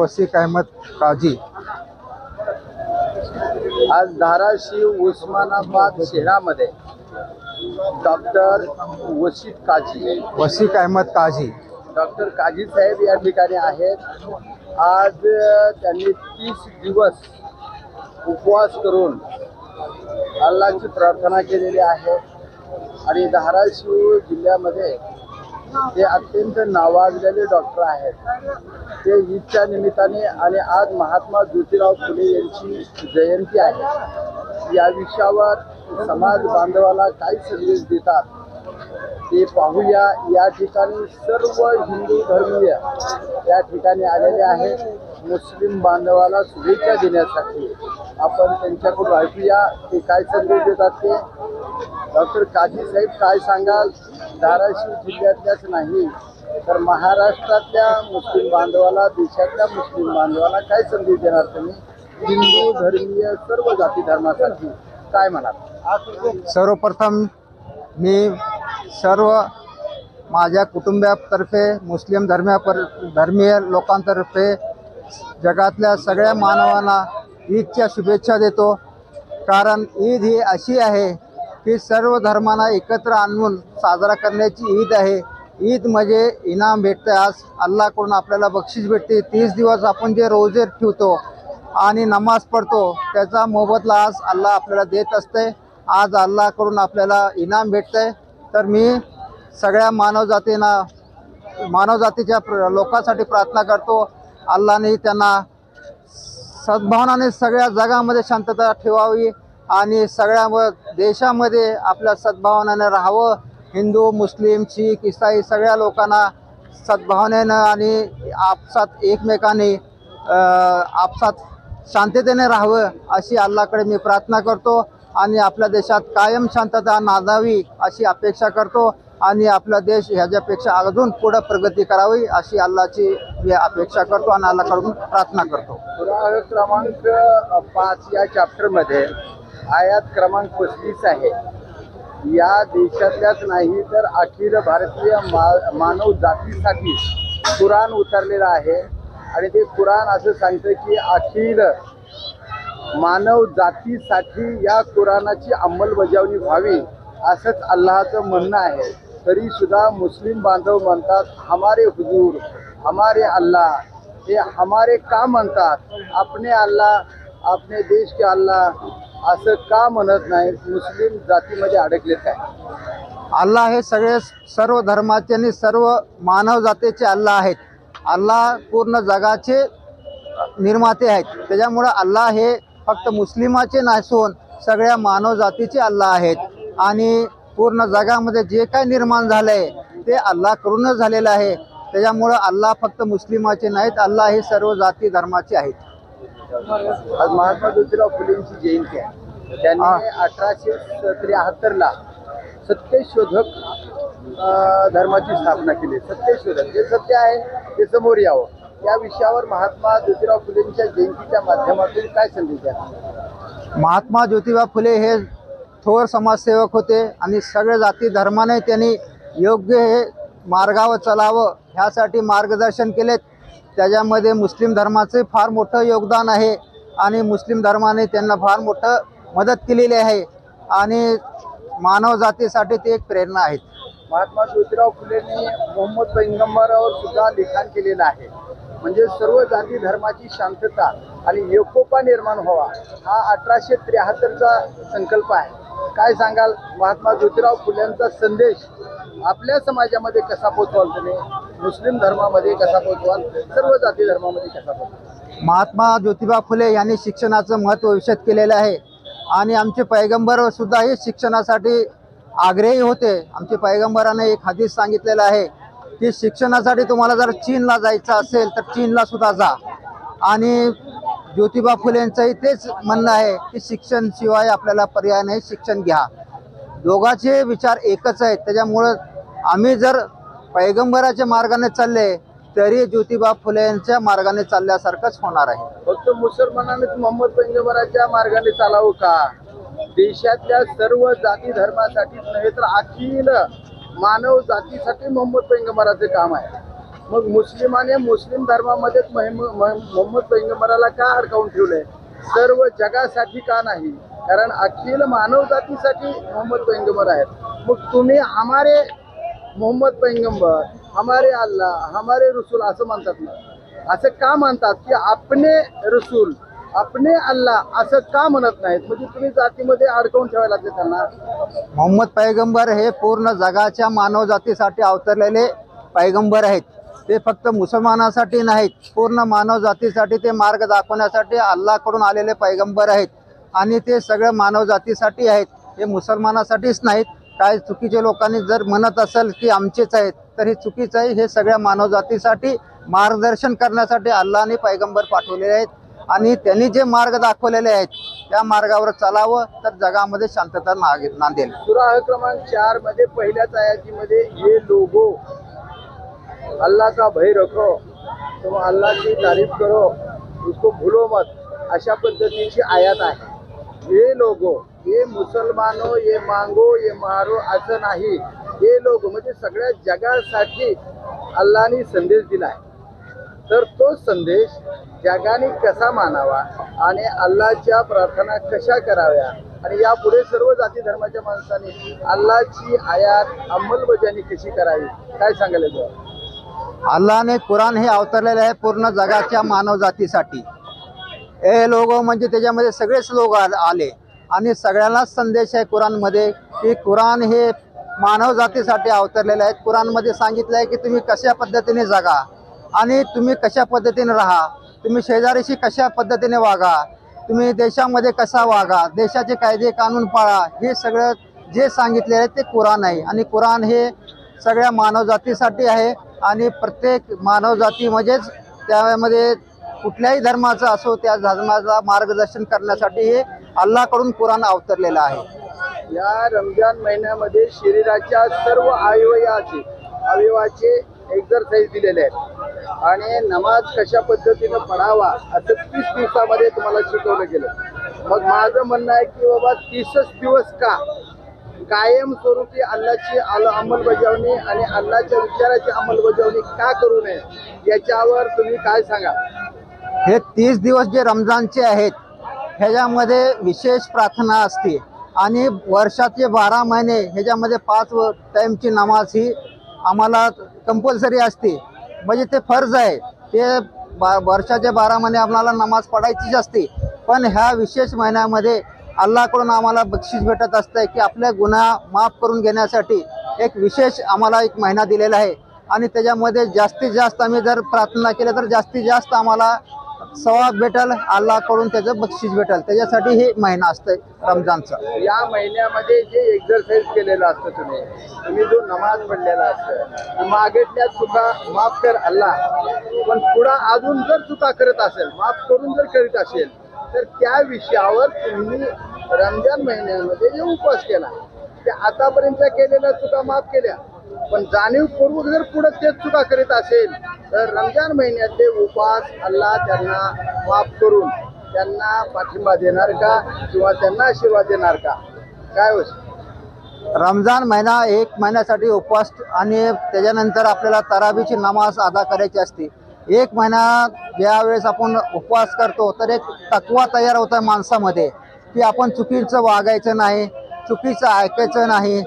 वसीक अहमद काजी आज धाराशिव उस्मानाबाद शहरामध्ये doctor वशीद Kazi Wasiq Ahmad Kazi doctor Kazi साहेब या ठिकाणी आहेत. आज त्यांनी तीस दिवस उपवास करून अल्लाची प्रार्थना केलेली आहे. आणि धाराशिव जिल्ह्यामध्ये ते अत्यंत नावाजलेले डॉक्टर आहेत. ते ईदच्या निमित्ताने आणि आज महात्मा ज्योतिराव फुले यांची जयंती आहे. या विषयावर समाज बांधवाला काय संदेश देतात ते पाहूया. या ठिकाणी सर्व हिंदू धर्मीय या ठिकाणी आलेले आहेत. मुस्लिम बांधवाला शुभेच्छा देण्यासाठी. आपण त्यांच्याकडून ऐकूया ते काय संदेश देतात ते. डॉक्टर काजी साहेब काय सांगाल? धाराशिव जिल्ह्यातल्याच नाही तर महाराष्ट्रातल्या मुस्लिम बांधवाला देशातल्या मुस्लिम बांधवाला काय संधी देणार तुम्ही? हिंदू धर्मीय सर्व जाती धर्मासाठी काय म्हणाल? सर्वप्रथम मी सर्व माझ्या कुटुंबातर्फे मुस्लिम धर्म्यापर धर्मीय लोकांतर्फे जगातल्या सगळ्या मानवांना ईदच्या शुभेच्छा देतो. कारण ईद ही अशी आहे की सर्व धर्मांना एकत्र आणून साजरा करण्याची ईद आहे. ईद म्हणजे इनाम भेटतं आज अल्लाकडून आपल्याला बक्षीस भेटते. तीस दिवस आपण जे रोजे ठेवतो आणि नमाज पडतो त्याचा मोबदला आज अल्लाह आपल्याला देत असते आज अल्लाकडून आपल्याला इनाम भेटतंय. तर मी सगळ्या मानवजातींना मानवजातीच्या प्र लोकांसाठी प्रार्थना करतो. अल्लाने त्यांना सद्भावनाने सगळ्या जगामध्ये शांतता ठेवावी. आणि सगळ्या देशामध्ये आपल्या सद्भावनानं राहावं. हिंदू मुस्लिम शीख इसाई सगळ्या लोकांना सद्भावनेनं आणि आपसात एकमेकांनी आपसात शांततेने राहावं अशी अल्लाकडे मी प्रार्थना करतो आणि आपल्या देशात कायम शांतता नांदावी अशी अपेक्षा करतो आणि आपला देश ह्याच्यापेक्षा अजून पुढं प्रगती करावी अशी अल्लाची मी अपेक्षा करतो आणि अल्लाकडून प्रार्थना करतो. क्रमांक पाच या चॅप्टरमध्ये आयात क्रमांक पस्तीस आहे. या देशातल्याच नाही तर अखिल भारतीय मा मानव जातीसाठी कुराण उतरलेलं आहे. आणि ते कुराण असं सांगतं की अखिल मानव जातीसाठी या कुराणाची अंमलबजावणी व्हावी असंच अल्लाचं म्हणणं आहे. तरी सुद्धा मुस्लिम बांधव म्हणतात हमारे हुजूर हमारे अल्लाह हे हमारे का म्हणतात? अपने अल्लाह आपले देश के अल्लाह असं का म्हणत नाही? मुस्लिम जातीमध्ये अडकले काय? अल्लाह हे सगळे सर्व धर्माचे आणि सर्व मानव जातीचे अल्लाह आहेत. अल्लाह पूर्ण जगाचे निर्माते आहेत. त्याच्यामुळं अल्लाह हे फक्त मुस्लिमाचे नसून सगळ्या मानव जातीचे अल्लाह आहेत. आणि पूर्ण जगामध्ये जे काय निर्माण झालं आहे ते अल्लाह करूनच झालेलं आहे. त्याच्यामुळं अल्लाह फक्त मुस्लिमाचे नाहीत अल्लाह हे सर्व जाती धर्माचे आहेत. आज महात्मा ज्योतिराव फुलेंची जयंती आहे. त्यांनी अठराशे त्र्याहत्तरला सत्यशोधक धर्माची स्थापना केली. सत्यशोधक जे सत्य आहे ते समोर यावं. या विषयावर महात्मा ज्योतिराव फुलेंच्या जयंतीच्या माध्यमातून काय संदेश द्या महात्मा ज्योतिबा फुले हे थोर समाजसेवक होते आणि सगळ्या जाती धर्माने त्यांनी योग्य हे मार्गावर चालावं ह्यासाठी मार्गदर्शन केलेत. त्याच्यामध्ये मुस्लिम धर्माचे फार मोठं योगदान आहे आणि मुस्लिम धर्माने त्यांना फार मोठं मदत केलेली आहे आणि मानव जातीसाठी ते एक प्रेरणा आहेत. महात्मा ज्योतिराव फुलेंनी मोहम्मद पैगंबरावर सुद्धा लिखाण केलेलं आहे. म्हणजे सर्व जाती धर्माची शांतता आणि एकोपा निर्माण व्हावा हा अठराशे त्र्याहत्तरचा संकल्प आहे. काय सांगाल? महात्मा ज्योतिराव फुलेंचा संदेश आपल्या समाजामध्ये कसा पोचवाल तुम्ही? मुस्लिम धर्मामध्ये कसा पोहोचवाल? सर्व जाती धर्मामध्ये कसा पोहोचवाल? महात्मा ज्योतिबा फुले यांनी शिक्षणाचं महत्त्व विषद केलेलं आहे. आणि आमचे पैगंबर सुद्धा हे शिक्षणासाठी आग्रही होते. आमचे पैगंबराने एक हदीस सांगितलेलं आहे की शिक्षणासाठी तुम्हाला जर चीनला जायचं असेल तर चीनला सुद्धा जा. आणि ज्योतिबा फुलेंचंही तेच म्हणणं आहे की शिक्षण शिवाय आपल्याला पर्याय नाही शिक्षण घ्या. दोघांचे विचार एकच आहेत. त्याच्यामुळं आम्ही जर पैगंबराच्या मार्गाने चालले तरी ज्योतिबा फुले यांच्या मार्गाने चालल्यासारखंच होणार आहे. फक्त मुसलमानानेच मोहम्मद पैगंबराच्या मार्गाने चालावं का? देशातल्या सर्व जाती धर्मासाठीच नव्हे तर अखिल मानव जातीसाठी मोहम्मद पैगंबराचे काम आहे. मग मुस्लिमाने मुस्लिम धर्मामध्येच महिम- मोहम्मद पैगंबराला का अडकावून ठेवलंय? सर्व जगासाठी का नाही? कारण अखिल मानव जातीसाठी मोहम्मद पैगंबर आहेत. मग तुम्ही हमारे मोहम्मद पैगंबर हमारे अल्लाह हमारे रसूल असं म्हणतात ना. असं का म्हणतात की आपले रसूल आपले अल्लाह असं का म्हणत नाहीत? म्हणजे तुम्ही जातीमध्ये अडकवून ठेवायला लागते त्यांना. मोहम्मद पैगंबर हे पूर्ण जगाच्या मानव जातीसाठी अवतरलेले पैगंबर आहेत. ते फक्त मुसलमानासाठी नाहीत. पूर्ण मानव जातीसाठी ते मार्ग दाखवण्यासाठी अल्लाकडून आलेले पैगंबर आहेत. आणि ते सगळं मानवजातीसाठी आहेत. हे मुसलमानासाठीच नाहीत. काय चुकीच्या लोकांनी जर म्हणत असेल की आमचेच आहेत तर हे चुकीचं आहे. हे सगळ्या मानवजातीसाठी मार्गदर्शन करण्यासाठी अल्लाने पैगंबर पाठवलेले आहेत. आणि त्यांनी जे मार्ग दाखवलेले आहेत त्या मार्गावर चालावं तर जगामध्ये शांतता नागे- नांदेल. सुराह क्रमांक चारमध्ये पहिल्याच आयातीमध्ये ये लोगो अल्लाचा का भय रखो तुम अल्लाची की तारीफ करो उसको भुलो मत अशा पद्धतीची आयात आहे. हे लोगो ये मुसलमानो ये मांगो ये मारो असं नाही. हे लोक म्हणजे सगळ्या जगासाठी अल्लाने संदेश दिलाय. तर तो संदेश जगाने कसा मानावा आणि अल्लाच्या प्रार्थना कशा कराव्या आणि यापुढे सर्व जाती धर्माच्या माणसांनी अल्लाची आयात अंमलबजावणी कशी करावी? काय सांगायला अल्लाने कुराण हे अवतरलेले आहे पूर्ण जगाच्या मानवजातीसाठी. हे लोगो म्हणजे त्याच्यामध्ये सगळेच लोक आले. आणि सगळ्यांनाच संदेश आहे कुराणमध्ये की कुराण हे मानवजातीसाठी अवतरलेलं आहे. कुराणमध्ये सांगितलं आहे की तुम्ही कशा पद्धतीने जगा आणि तुम्ही कशा पद्धतीने राहा. तुम्ही शेजारीशी कशा पद्धतीने वागा. तुम्ही देशामध्ये कसा वागा. देशाचे कायदे कानून पाळा. हे सगळं जे सांगितले आहे ते कुराण आहे. आणि कुराण हे सगळ्या मानवजातीसाठी आहे. आणि प्रत्येक मानवजाती म्हणजेच त्यामध्ये कुठल्याही धर्माचं असो त्या धर्माचा मार्गदर्शन करण्यासाठी हे अल्लाकडून कुराण अवतरलेलं आहे. या रमजान महिन्यामध्ये शरीराच्या सर्व अवयवाचे अवयवाचे एक्झरसाईज दिलेले आहेत. आणि नमाज कशा पद्धतीनं पडावा असं तीस दिवसामध्ये तुम्हाला शिकवलं गेलं. मग माझं म्हणणं आहे की बाबा तीसच दिवस का? कायम स्वरूपी अल्लाची अल अंमलबजावणी आणि अल्लाच्या विचाराची अंमलबजावणी का करू नये? याच्यावर तुम्ही काय सांगा? हे तीस दिवस जे रमजानचे आहेत ह्याच्यामध्ये विशेष प्रार्थना असते. आणि वर्षाचे बारा महिने ह्याच्यामध्ये पाच टाईमची नमाज ही आम्हाला कंपल्सरी असते. म्हणजे ते फर्ज आहे. ते बा वर्षाचे बारा महिने आम्हाला नमाज पडायचीच असते. पण ह्या विशेष महिन्यामध्ये अल्लाकडून आम्हाला बक्षीस भेटत असतं की आपल्या गुन्हा माफ करून घेण्यासाठी एक विशेष आम्हाला एक महिना दिलेला आहे. आणि त्याच्यामध्ये जास्तीत जास्त आम्ही जर प्रार्थना केल्या तर जास्तीत जास्त आम्हाला सवाब भेटल अल्लाकडून त्याचं बक्षीस भेटल. त्याच्यासाठी हे महिना असतं रमजानचा. या महिन्यामध्ये जे एक्झरसाइज केलेलं असतं तुम्ही तुम्ही जो नमाज पडलेला असतं मागितल्या चुका माफ कर अल्ला पण पुढं अजून जर चुका करत असेल माफ करून जर करीत असेल तर त्या विषयावर तुम्ही रमजान महिन्यामध्ये जे उपवास केला त्या आतापर्यंत केलेल्या चुका माफ केल्या. पण जाणीवपूर्वक जर पुढे तेच चुका करीत असेल तर रमजान महिन्यातले उपास अल्लाह त्यांना माफ करून त्यांना पाठिंबा देणार का? किंवा त्यांना आशीर्वाद देणार का? काय रमजान महिना एक महिन्यासाठी उपवास आणि त्याच्यानंतर आपल्याला तराबीची नमाज अदा करायची असते. एक महिना ज्यावेळेस आपण उपवास करतो तर एक तत्वा तयार होतं माणसामध्ये की आपण चुकीचं वागायचं नाही चुकीचं ऐकायचं नाही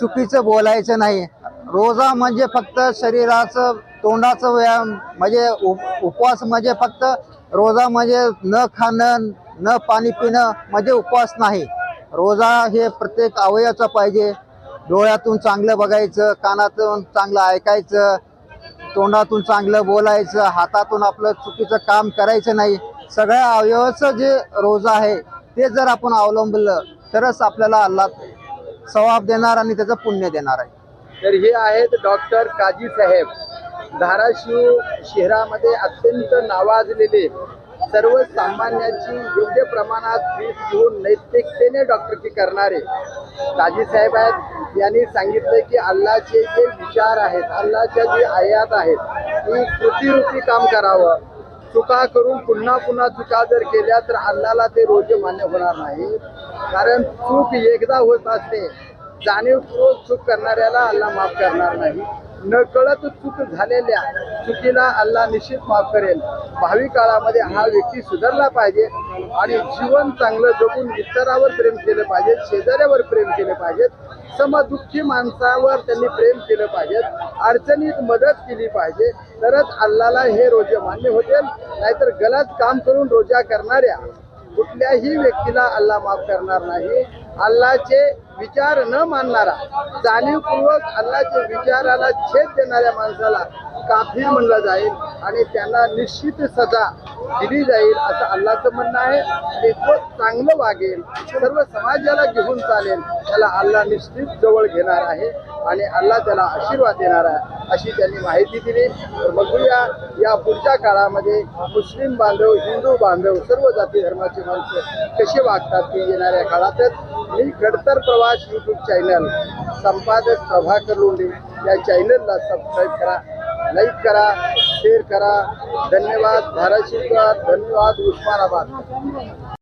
चुकीचं बोलायचं नाही. रोजा म्हणजे फक्त शरीराचं तोंडाचं व्यायाम म्हणजे उप उपवास म्हणजे फक्त रोजा म्हणजे न खाणं न पाणी पिणं म्हणजे उपवास नाही. रोजा हे प्रत्येक अवयवाचं पाहिजे. डोळ्यातून चांगलं बघायचं कानातून चांगलं ऐकायचं तोंडातून चांगलं बोलायचं हातातून आपलं चुकीचं काम करायचं नाही. सगळ्या अवयवाचं जे रोजा आहे ते जर आपण अवलंबलं तरच आपल्याला अल्ला सवाब देणार आणि त्याचं पुण्य देणार आहे. तर हे आहेत डॉक्टर काजी साहेब. धाराशिव शहरामध्ये अत्यंत नावाजलेले सर्वसामान्याची योग्य प्रमाणात फीस घेऊन नैतिकतेने डॉक्टरकी करणारे. काजी साहेब आहेत यांनी सांगितलं की अल्लाचे जे विचार आहेत अल्लाच्या जे आयात आहेत ती कृतीरूपी काम करावं. चुका करून पुन्हा पुन्हा चुका जर केल्या तर अल्लाला ते रोज मान्य होणार नाही. कारण चूक एकदा होत असते जाणीवपूर्वक चूक करणाऱ्याला अल्ला माफ करणार नाही. नकळत चूक झालेल्या चुकीला अल्ला निश्चित माफ करेल. भावी काळामध्ये हा व्यक्ती सुधारला पाहिजे आणि जीवन चांगलं जगून इतरावर प्रेम केलं पाहिजे शेजाऱ्यावर प्रेम केलं पाहिजे समदुःखी माणसावर त्यांनी प्रेम केलं पाहिजे अडचणीत मदत केली पाहिजे तरच अल्लाला हे रोजे मान्य होतील. नाहीतर गलत काम करून रोजा करणाऱ्या कुठल्याही व्यक्तीला अल्ला माफ करणार नाही. अल्लाचे विचार न मानणारा जाणीवपूर्वक अल्लाच्या विचाराला छेद देणाऱ्या माणसाला काफीर म्हणलं जाईल आणि त्यांना निश्चित सजा दिली जाईल असं अल्लाचं म्हणणं आहे. ते खूप चांगलं वागेल. सर्व समाजाला घेऊन चालेल. त्याला अल्लाह निश्चित जवळ घेणार आहे आणि अल्लाह त्याला आशीर्वाद देणार आहे अशी त्यांनी माहिती दिली. तर बघूया या पुढच्या काळामध्ये मुस्लिम बांधव हिंदू बांधव सर्व जाती धर्माचे माणसं कसे वागतात ते येणाऱ्या काळातच. मी गडतर प्रवास यूट्यूब चॅनल संपादक प्रभाकर लोंढे या चॅनलला सबस्क्राईब करा लाईक करा शेअर करा. धन्यवाद. धाराशिवकर धन्यवाद. उस्मानाबाद.